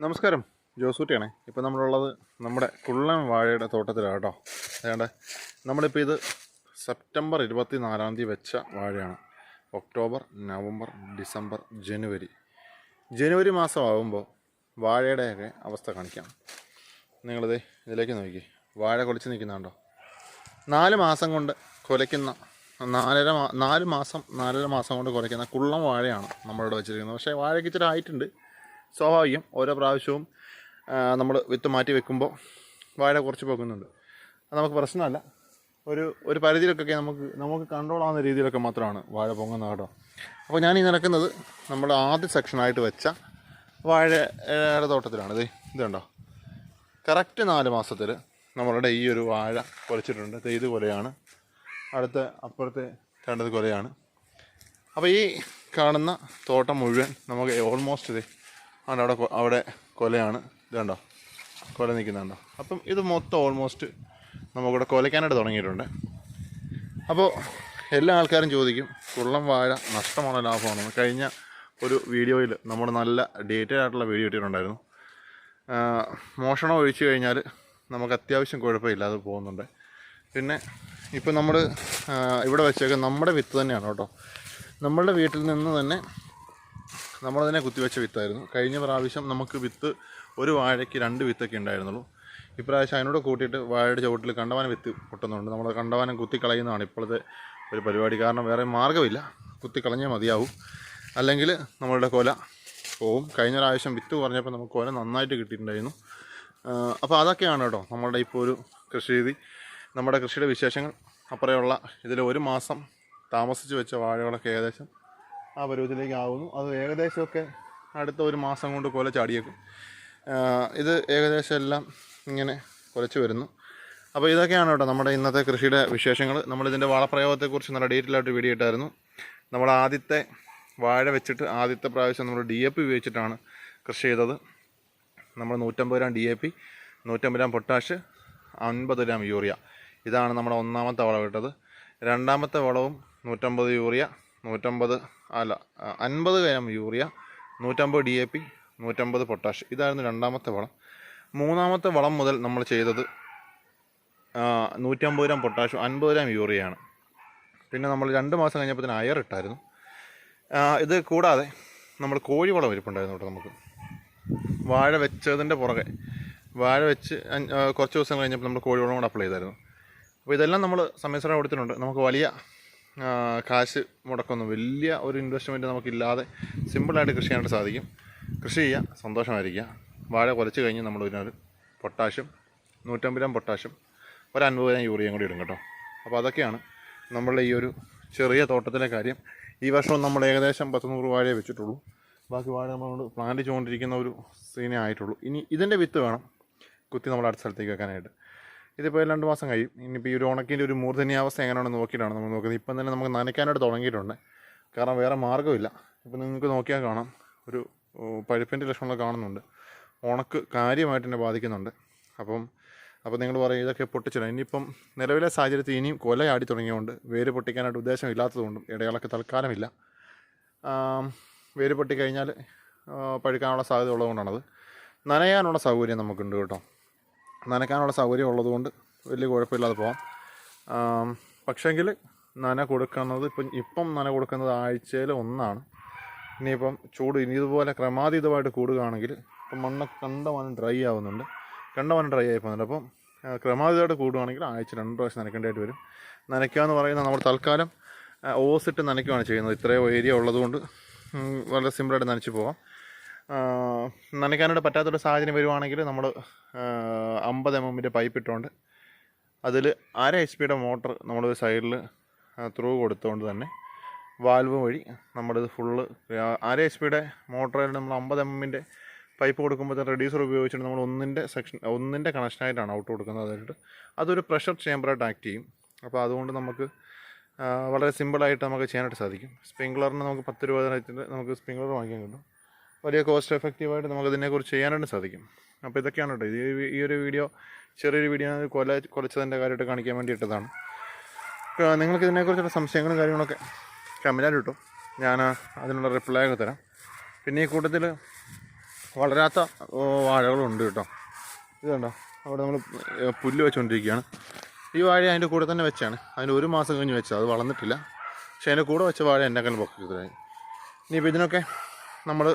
നമസ്കാരം. ജോസൂട്ടിയാണേ. ഇപ്പോൾ നമ്മളുള്ളത് നമ്മുടെ കുള്ളൻ വാഴയുടെ തോട്ടത്തിലാണ് കേട്ടോ. അതുകൊണ്ട് നമ്മളിപ്പോൾ ഇത് സെപ്റ്റംബർ ഇരുപത്തി നാലാം തീയതി വെച്ച വാഴയാണ്. ഒക്ടോബർ നവംബർ ഡിസംബർ ജനുവരി. ജനുവരി മാസമാകുമ്പോൾ വാഴയുടെയൊക്കെ അവസ്ഥ കാണിക്കാം. നിങ്ങളിത് ഇതിലേക്ക് നോക്കി. വാഴ കൊലിച്ച് നിൽക്കുന്നുണ്ടോ നാല് മാസം കൊണ്ട് കൊലയ്ക്കുന്ന നാലര നാല് മാസം നാലര മാസം കൊണ്ട് കുറയ്ക്കുന്ന കുള്ളം വാഴയാണ് നമ്മളിവിടെ വെച്ചിരിക്കുന്നത്. പക്ഷേ വാഴയ്ക്ക് ഇച്ചിരി ആയിട്ടുണ്ട് സ്വാഭാവികം ഓരോ പ്രാവശ്യവും നമ്മൾ വിത്ത് മാറ്റി വെക്കുമ്പോൾ വാഴ കുറച്ച് പോകുന്നുണ്ട് അത് നമുക്ക് പ്രശ്നമല്ല. ഒരു ഒരു പരിധിയിലൊക്കെ നമുക്ക് നമുക്ക് കൺട്രോൾ ആവുന്ന രീതിയിലൊക്കെ മാത്രമാണ് വാഴ പൊങ്ങുന്നത് കേട്ടോ. അപ്പോൾ ഞാൻ ഈ നടക്കുന്നത് നമ്മൾ ആദ്യ സെക്ഷനായിട്ട് വെച്ച വാഴയുടെ തോട്ടത്തിലാണ്. ഇത് ഇതുണ്ടോ കറക്റ്റ് നാല് മാസത്തിൽ നമ്മളുടെ ഈ ഒരു വാഴ കുലച്ചിട്ടുണ്ട് ദേ ഇത് കൊലയാണ്. അടുത്ത അപ്പുറത്തെ രണ്ടത് കൊലയാണ്. അപ്പോൾ ഈ കാണുന്ന തോട്ടം മുഴുവൻ നമുക്ക് ഓൾമോസ്റ്റ് ഇത് ആണ് അവിടെ അവിടെ കൊലയാണ്. ഇത് കണ്ടോ? കൊല നിൽക്കുന്നുണ്ടോ? അപ്പം ഇത് മൊത്തം ഓൾമോസ്റ്റ് നമുക്കിവിടെ കൊലയ്ക്കാനായിട്ട് തുടങ്ങിയിട്ടുണ്ട്. അപ്പോൾ എല്ലാ ആൾക്കാരും ചോദിക്കും കുള്ളം വാഴ നഷ്ടമാണോ ലാഭമാണോ? കഴിഞ്ഞ ഒരു വീഡിയോയിൽ നമ്മൾ നല്ല ഡീറ്റെയിൽ ആയിട്ടുള്ള വീഡിയോ ഇട്ടിട്ടുണ്ടായിരുന്നു. മോഷണം ഒഴിച്ചു കഴിഞ്ഞാൽ നമുക്ക് അത്യാവശ്യം കുഴപ്പമില്ലാതെ പോകുന്നുണ്ട്. പിന്നെ ഇപ്പോൾ നമ്മൾ ഇവിടെ വെച്ചേക്കുന്ന നമ്മുടെ വിത്ത് തന്നെയാണ് കേട്ടോ. നമ്മളുടെ വീട്ടിൽ നിന്ന് തന്നെ നമ്മളതിനെ കുത്തിവെച്ച വിത്തായിരുന്നു. കഴിഞ്ഞ പ്രാവശ്യം നമുക്ക് വിത്ത് ഒരു വാഴയ്ക്ക് രണ്ട് വിത്തൊക്കെ ഉണ്ടായിരുന്നുള്ളൂ. ഇപ്രാവശ്യം അതിനോട് കൂട്ടിയിട്ട് വാഴയുടെ ചുവട്ടിൽ കണ്ടവാനം വിത്ത് പൊട്ടുന്നുണ്ട്. നമ്മൾ കണ്ടവാനം കുത്തിക്കളയുന്നതാണ് ഇപ്പോഴത്തെ ഒരു പരിപാടി. കാരണം വേറെ മാർഗമില്ല. കുത്തിക്കളഞ്ഞേ മതിയാവും. അല്ലെങ്കിൽ നമ്മളുടെ കൊല പോവും. കഴിഞ്ഞ പ്രാവശ്യം വിത്ത് കുറഞ്ഞപ്പോൾ നമുക്ക് കൊല നന്നായിട്ട് കിട്ടിയിട്ടുണ്ടായിരുന്നു. അപ്പോൾ അതൊക്കെയാണ് കേട്ടോ നമ്മളുടെ ഇപ്പോൾ ഒരു കൃഷി രീതി. നമ്മുടെ കൃഷിയുടെ വിശേഷങ്ങൾ അപ്പുറമുള്ള ഇതിൽ ഒരു മാസം താമസിച്ച് വെച്ച വാഴകളൊക്കെ ഏകദേശം ആ പരുവത്തിലേക്ക് ആവുന്നു. അത് ഏകദേശമൊക്കെ അടുത്ത ഒരു മാസം കൊണ്ട് കൊല ചാടിയേക്കും. ഇത് ഏകദേശം എല്ലാം ഇങ്ങനെ കുലച്ച് വരുന്നു. അപ്പോൾ ഇതൊക്കെയാണ് കേട്ടോ നമ്മുടെ ഇന്നത്തെ കൃഷിയുടെ വിശേഷങ്ങൾ നമ്മളിതിന്റെ വളപ്രയോഗത്തെക്കുറിച്ച് നല്ല ഡീറ്റെയിൽ ആയിട്ട് വീഡിയോ ഇട്ടായിരുന്നു. നമ്മൾ ആദ്യത്തെ വാഴ വെച്ചിട്ട് ആദ്യത്തെ പ്രാവശ്യം നമ്മൾ ഡി എ പി ഉപയോഗിച്ചിട്ടാണ് കൃഷി ചെയ്തത്. നമ്മൾ നൂറ്റമ്പത് ഗ്രാം ഡി എ പി നൂറ്റമ്പത് ഗ്രാം പൊട്ടാഷ് അൻപത് ഗ്രാം യൂറിയ. ഇതാണ് നമ്മുടെ ഒന്നാമത്തെ വളം ഇട്ടത് രണ്ടാമത്തെ വളവും നൂറ്റമ്പത് യൂറിയ. നൂറ്റമ്പത് അല്ല അൻപത് ഗ്രാം യൂറിയ നൂറ്റമ്പത് ഡി എ പി നൂറ്റമ്പത് പൊട്ടാഷ്. ഇതായിരുന്നു രണ്ടാമത്തെ വളം. മൂന്നാമത്തെ വളം മുതൽ നമ്മൾ ചെയ്തത് നൂറ്റമ്പത് ഗ്രാം പൊട്ടാഷും അൻപത് ഗ്രാം യൂറിയയാണ്. പിന്നെ നമ്മൾ രണ്ട് മാസം കഴിഞ്ഞപ്പോൾ തന്നെ അയർ ഇട്ടായിരുന്നു. ഇത് കൂടാതെ നമ്മൾ കോഴിവളം ഇരിപ്പുണ്ടായിരുന്നു കേട്ടോ നമുക്ക്. വാഴ വെച്ചതിന്റെ പുറകെ വാഴ വെച്ച് കുറച്ച് ദിവസം കഴിഞ്ഞപ്പോൾ നമ്മൾ കോഴിവളം കൂടെ അപ്ലൈ ചെയ്തായിരുന്നു. അപ്പോൾ ഇതെല്ലാം നമ്മൾ സമയസരം കൊടുത്തിട്ടുണ്ട്. നമുക്ക് വലിയ കാശ് മുടക്കൊന്നും വലിയ ഒരു ഇൻവെസ്റ്റ്മെന്റ് നമുക്കില്ലാതെ സിമ്പിളായിട്ട് കൃഷി ചെയ്യാനായിട്ട് സാധിക്കും. കൃഷി ചെയ്യുക സന്തോഷമായിരിക്കുക വാഴ കുലച്ച് കഴിഞ്ഞ് നമ്മൾ ഇതിനൊരു പൊട്ടാഷ്യം നൂറ്റമ്പത് ഗ്രാം പൊട്ടാഷ്യം ഒരു അൻപത് ഗ്രാം യൂറിയയും കൂടി ഇടും കേട്ടോ. അപ്പോൾ അതൊക്കെയാണ് നമ്മളുടെ ഈ ഒരു ചെറിയ തോട്ടത്തിലെ കാര്യം. ഈ വർഷം നമ്മൾ ഏകദേശം പത്ത് നൂറ് വാഴയെ വെച്ചിട്ടുള്ളൂ. ബാക്കി വാഴ നമ്മൾ പ്ലാന്റ് ചെയ്തുകൊണ്ടിരിക്കുന്ന ഒരു സീനേ ആയിട്ടുള്ളൂ. ഇനി ഇതിന്റെ വിത്ത് വേണം. കുത്തി നമ്മൾ അടുത്ത സ്ഥലത്തേക്ക് വെക്കാനായിട്ട്. ഇതിപ്പോൾ രണ്ട് മാസം കഴിയും. ഇനിയിപ്പോൾ ഈ ഒരു ഉണക്കിന്റെ ഒരു മൂർധന്യാവസ്ഥ എങ്ങനെയാണെന്ന് നോക്കിയിട്ടാണ് നമ്മൾ നോക്കുന്നത്. ഇപ്പം തന്നെ നമുക്ക് നനയ്ക്കാനായിട്ട് തുടങ്ങിയിട്ടുണ്ട്. കാരണം വേറെ മാർഗമില്ല. ഇപ്പം നിങ്ങൾക്ക് നോക്കിയാൽ കാണാം. ഒരു പഴുപ്പിന്റെ ലക്ഷണങ്ങൾ കാണുന്നുണ്ട്. ഉണക്ക് കാര്യമായിട്ട് തന്നെ ബാധിക്കുന്നുണ്ട്. അപ്പം അപ്പോൾ നിങ്ങൾ പറയും ഇതൊക്കെ പൊട്ടിച്ചിടാം ഇനിയിപ്പം നിലവിലെ സാഹചര്യത്തിൽ ഇനിയും കൊല ആടി തുടങ്ങിയതുകൊണ്ട് വേര് പൊട്ടിക്കാനായിട്ട് ഉദ്ദേശം ഇല്ലാത്തതുകൊണ്ടും ഇടയാളൊക്കെ തൽക്കാലമില്ല. വേര് പൊട്ടിക്കഴിഞ്ഞാൽ പഴുക്കാനുള്ള സാധ്യത ഉള്ളതുകൊണ്ടാണത്. നനയാനുള്ള സൗകര്യം നമുക്കുണ്ട് കേട്ടോ. നനയ്ക്കാനുള്ള സൗകര്യം ഉള്ളതുകൊണ്ട് വലിയ കുഴപ്പമില്ലാതെ പോകാം പക്ഷേങ്കിൽ നന കൊടുക്കുന്നത് ഇപ്പം ഇപ്പം നന കൊടുക്കുന്നത് ആഴ്ചയിൽ ഒന്നാണ്. ഇനിയിപ്പം ചൂട് ഇനി ഇതുപോലെ ക്രമാതീതമായിട്ട് കൂടുകയാണെങ്കിൽ ഇപ്പം മണ്ണ് കണ്ടമാനം ഡ്രൈ ആവുന്നുണ്ട്. കണ്ടമാനം ഡ്രൈ ആയി പോകുന്നുണ്ട്. അപ്പം ക്രമാതീതമായിട്ട് കൂടുകയാണെങ്കിൽ ആഴ്ച രണ്ട് പ്രാവശ്യം നനയ്ക്കേണ്ടതായിട്ട് വരും. നനയ്ക്കുക എന്ന് പറയുന്നത് നമ്മൾ തൽക്കാലം ഓസിട്ട് നനയ്ക്കുകയാണ് ചെയ്യുന്നത്. ഇത്രയോ ഏരിയ ഉള്ളതുകൊണ്ട് വളരെ സിമ്പിളായിട്ട് നനച്ച് ആ, നനയ്ക്കാനായിട്ട് പറ്റാത്തൊരു സാഹചര്യം വരുവാണെങ്കിൽ നമ്മൾ അമ്പത് എം എമ്മിന്റെ പൈപ്പ് ഇട്ടുകൊണ്ട് അതിൽ അര എച്ച് പിയുടെ മോട്ടർ നമ്മൾ സൈഡിൽ ത്രൂ കൊടുത്തുകൊണ്ട് തന്നെ വാൽവ് വഴി നമ്മളിത് ഫുള്ള് അര എച്ച് പിയുടെ മോട്ടറിൽ നമ്മൾ അമ്പത് എം എമ്മിന്റെ പൈപ്പ് കൊടുക്കുമ്പോൾ റെഡ്യൂസർ ഉപയോഗിച്ചിട്ട് നമ്മൾ ഒന്നിന്റെ സെക്ഷൻ ഒന്നിന്റെ കണക്ഷനായിട്ടാണ് ഔട്ട് കൊടുക്കുന്നത് അതായിട്ട് അതൊരു പ്രഷർ ചേമ്പറായിട്ട് ആക്ട് ചെയ്യും. അപ്പോൾ അതുകൊണ്ട് നമുക്ക് വളരെ സിമ്പിളായിട്ട് നമുക്ക് ചെയ്യാനായിട്ട് സാധിക്കും. സ്പ്രിംഗ്ലറിന് നമുക്ക് പത്ത് രൂപ വെച്ചിട്ട് നമുക്ക് സ്പ്രിംഗ്ലർ വാങ്ങിക്കാൻ കിട്ടും. വലിയ കോസ്റ്റ് എഫക്റ്റീവായിട്ട് നമുക്ക് ഇതിനെക്കുറിച്ച് ചെയ്യാനായിട്ട് സാധിക്കും. അപ്പോൾ ഇതൊക്കെയാണ് കേട്ടോ ഇത് ഈ ഒരു വീഡിയോ ചെറിയൊരു വീഡിയോ കൊല കുറച്ചതിന്റെ കാര്യമായിട്ട് കാണിക്കാൻ വേണ്ടിയിട്ടതാണ്. നിങ്ങൾക്ക് ഇതിനെക്കുറിച്ചുള്ള സംശയങ്ങളും കാര്യങ്ങളൊക്കെ കമന്റായിട്ട് കിട്ടും ഞാൻ അതിനുള്ള റിപ്ലൈ ഒക്കെ തരാം. പിന്നെ ഈ കൂട്ടത്തിൽ വളരാത്ത വാഴകളുണ്ട് കേട്ടോ ഇത് കണ്ടോ? അവിടെ നമ്മൾ പുല്ല് വെച്ചുകൊണ്ടിരിക്കുകയാണ് ഈ വാഴ അതിന്റെ കൂടെ തന്നെ വെച്ചാണ്. അതിന് ഒരു മാസം കഴിഞ്ഞ് വെച്ചത്. അത് വളർന്നിട്ടില്ല. പക്ഷേ അതിന്റെ കൂടെ വെച്ച വാഴ എന്നെക്കാൾ പൊക്കത്തിലായി ഇനിയിപ്പോൾ ഇതിനൊക്കെ നമ്മൾ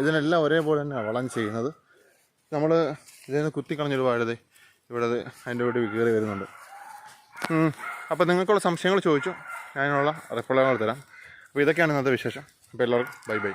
ഇതിനെല്ലാം ഒരേപോലെ തന്നെ വളം ചെയ്യുന്നത്. നമ്മൾ ഇതിൽ നിന്ന് കുത്തിക്കളഞ്ഞൊരു വാഴ ദേ ഇവിടെ അത് അതിന്റെ കൂടെ കയറി വരുന്നുണ്ട്. അപ്പോൾ നിങ്ങൾക്കുള്ള സംശയങ്ങൾ ചോദിച്ചു അതിനുള്ള റിപ്ലൈകൾ തരാം. അപ്പോൾ ഇതൊക്കെയാണ് ഇന്നത്തെ വിശേഷം. അപ്പോൾ എല്ലാവർക്കും ബൈ ബൈ.